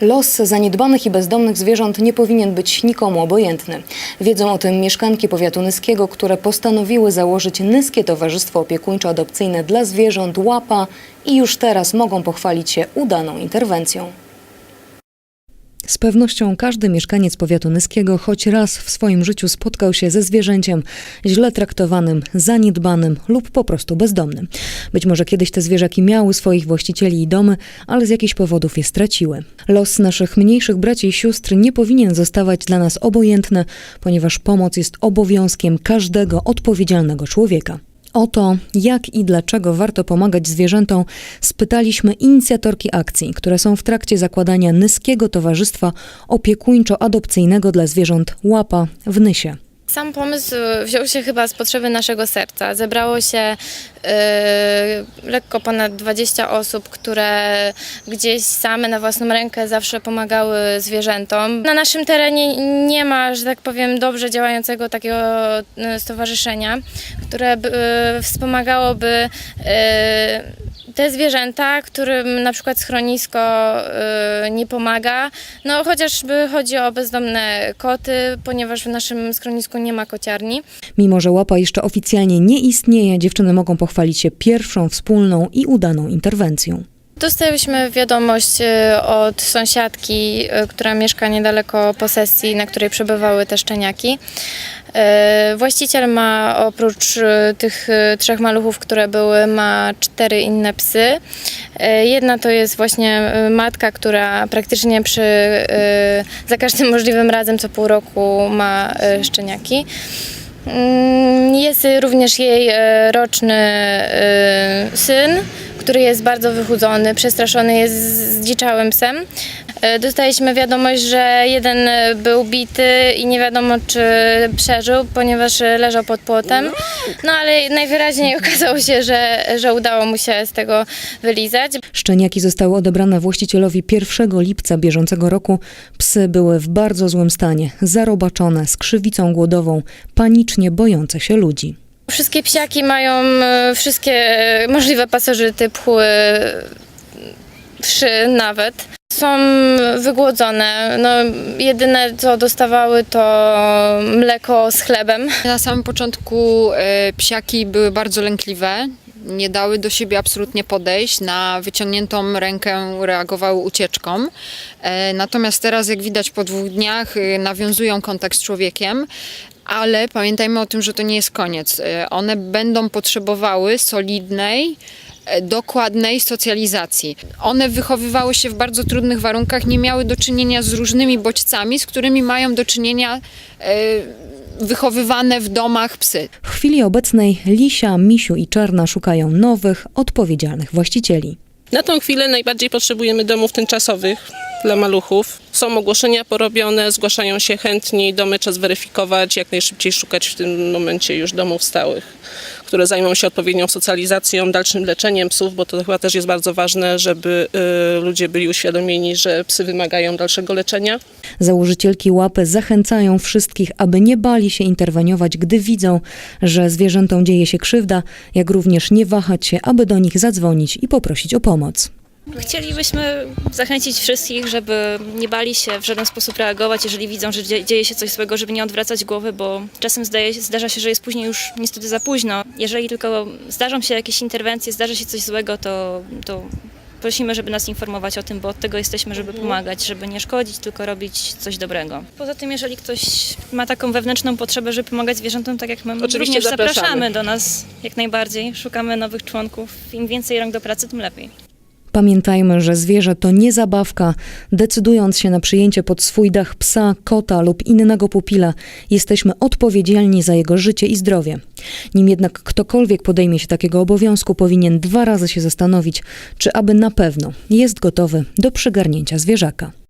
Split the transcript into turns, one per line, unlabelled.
Los zaniedbanych i bezdomnych zwierząt nie powinien być nikomu obojętny. Wiedzą o tym mieszkanki powiatu nyskiego, które postanowiły założyć Nyskie Towarzystwo Opiekuńczo-Adopcyjne dla Zwierząt Łapa i już teraz mogą pochwalić się udaną interwencją. Z pewnością każdy mieszkaniec powiatu nyskiego choć raz w swoim życiu spotkał się ze zwierzęciem źle traktowanym, zaniedbanym lub po prostu bezdomnym. Być może kiedyś te zwierzaki miały swoich właścicieli i domy, ale z jakichś powodów je straciły. Los naszych mniejszych braci i sióstr nie powinien zostawać dla nas obojętny, ponieważ pomoc jest obowiązkiem każdego odpowiedzialnego człowieka. O to, jak i dlaczego warto pomagać zwierzętom, spytaliśmy inicjatorki akcji, które są w trakcie zakładania Nyskiego Towarzystwa Opiekuńczo-Adopcyjnego dla Zwierząt Łapa w Nysie.
Sam pomysł wziął się chyba z potrzeby naszego serca. Zebrało się yy, lekko ponad 20 osób, które gdzieś same na własną rękę zawsze pomagały zwierzętom. Na naszym terenie nie ma, że tak powiem, dobrze działającego takiego yy, stowarzyszenia, które yy, wspomagałoby yy, te zwierzęta, którym na przykład schronisko y, nie pomaga, no chociażby chodzi o bezdomne koty, ponieważ w naszym schronisku nie ma kociarni.
Mimo, że łapa jeszcze oficjalnie nie istnieje, dziewczyny mogą pochwalić się pierwszą wspólną i udaną interwencją.
Dostałyśmy wiadomość y, od sąsiadki, y, która mieszka niedaleko posesji, na której przebywały te szczeniaki. Y, Właściciel ma oprócz tych trzech maluchów, które były, ma cztery inne psy. Jedna to jest właśnie matka, która praktycznie przy, za każdym możliwym razem co pół roku ma szczeniaki. Mm, Jest również jej roczny syn, który jest bardzo wychudzony, przestraszony jest zdziczałym psem. E, Dostaliśmy wiadomość, że jeden był bity i nie wiadomo czy przeżył, ponieważ leżał pod płotem. No ale najwyraźniej okazało się, że, że udało mu się z tego wylizać.
Szczeniaki zostały odebrane właścicielowi 1 lipca bieżącego roku. Psy były w bardzo złym stanie, zarobaczone, z krzywicą głodową, panicznie bojące się ludzi.
Wszystkie psiaki mają e, wszystkie e, możliwe pasożyty, pchły, wszy nawet. Są wygłodzone. No, jedyne co dostawały to mleko z chlebem.
Na samym początku e, psiaki były bardzo lękliwe. Nie dały do siebie absolutnie podejść. Na wyciągniętą rękę reagowały ucieczką. Natomiast teraz, jak widać po dwóch dniach, nawiązują kontakt z człowiekiem. Ale pamiętajmy o tym, że to nie jest koniec. E, One będą potrzebowały solidnej, e, dokładnej socjalizacji. One wychowywały się w bardzo trudnych warunkach, nie miały do czynienia z różnymi bodźcami, z którymi mają do czynienia e, wychowywane w domach psy.
W chwili obecnej Lisia, Misiu i Czarna szukają nowych, odpowiedzialnych właścicieli.
Na tą chwilę najbardziej potrzebujemy domów tymczasowych dla maluchów. Są ogłoszenia porobione, zgłaszają się chętni, domy czas weryfikować, jak najszybciej szukać w tym momencie już domów stałych, które zajmą się odpowiednią socjalizacją, dalszym leczeniem psów, bo to chyba też jest bardzo ważne, żeby y, ludzie byli uświadomieni, że psy wymagają dalszego leczenia.
Założycielki łapy zachęcają wszystkich, aby nie bali się interweniować, gdy widzą, że zwierzętom dzieje się krzywda, jak również nie wahać się, aby do nich zadzwonić i poprosić o pomoc.
Chcielibyśmy zachęcić wszystkich, żeby nie bali się w żaden sposób reagować, jeżeli widzą, że dzie- dzieje się coś złego, żeby nie odwracać głowy, bo czasem zdaje, zdarza się, że jest później już niestety za późno. Jeżeli tylko zdarzą się jakieś interwencje, zdarzy się coś złego, to, to prosimy, żeby nas informować o tym, bo od tego jesteśmy, żeby pomagać, żeby nie szkodzić, tylko robić coś dobrego. Poza tym, jeżeli ktoś ma taką wewnętrzną potrzebę, żeby pomagać zwierzętom, tak jak my,
Oczywiście
również
zapraszamy.
zapraszamy do nas jak najbardziej. Szukamy nowych członków. Im więcej rąk do pracy, tym lepiej.
Pamiętajmy, że zwierzę to nie zabawka. Decydując się na przyjęcie pod swój dach psa, kota lub innego pupila, jesteśmy odpowiedzialni za jego życie i zdrowie. Nim jednak ktokolwiek podejmie się takiego obowiązku, powinien dwa razy się zastanowić, czy aby na pewno jest gotowy do przygarnięcia zwierzaka.